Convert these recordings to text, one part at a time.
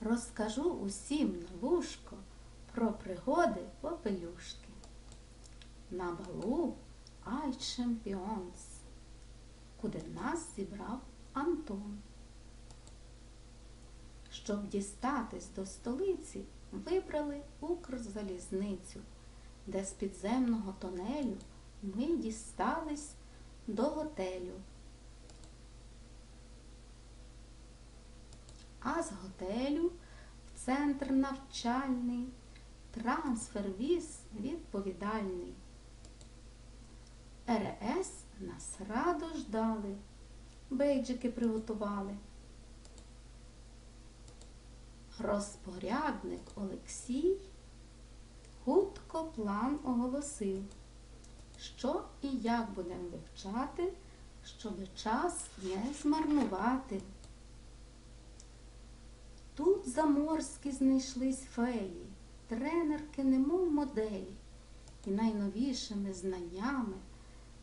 розкажу усім на вушко про пригоди попелюшки. На балу Ай Чемпіонс, куди нас зібрав Антон. Щоб дістатись до столиці, вибрали Укрзалізницю, де з підземного тонелю ми дістались до готелю. З готелю в центр навчальний трансфер віз відповідальний. РС нас радо ждали, бейджики приготували. Розпорядник Олексій хутко план оголосив, що і як будемо вивчати, щоб час не змарнувати. Тут заморські знайшлись феї, тренерки, немов моделі, і найновішими знаннями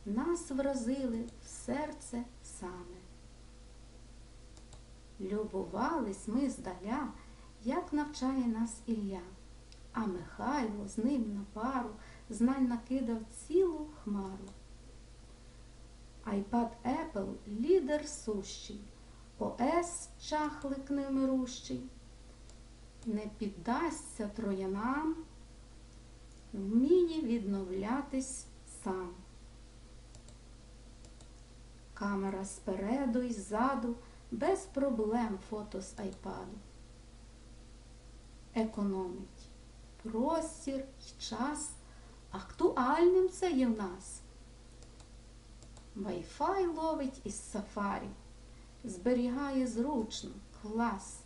нас вразили в серце саме. Любувались ми здаля, як навчає нас Ілля, а Михайло з ним на пару знань накидав цілу хмару. Айпад Apple лідер сущий, ОС чахлик невмирущий, не піддасться троянам, вміє відновлятись сам. Камера спереду і ззаду, без проблем фото з айпаду. Економить простір і час, актуальним це є в нас. Wi-Fi ловить із сафарі, зберігає зручно клас,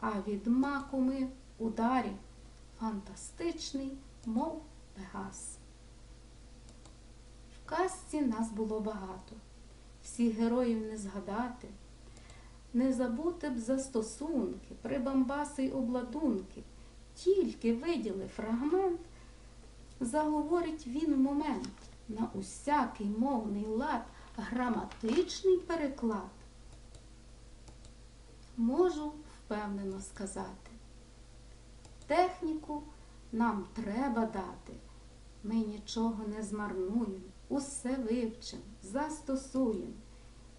а від маку ми ударі фантастичний, мов пегас. В казці нас було багато. Всіх героїв не згадати, не забути б застосунки, прибамбаси й обладунки, тільки виділи фрагмент, заговорить він момент. На усякий мовний лад, граматичний переклад. Можу впевнено сказати, техніку нам треба дати. Ми нічого не змарнуємо, усе вивчимо, застосуємо.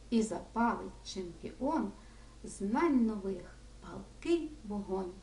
І запалить чемпіон знань нових палкий вогонь.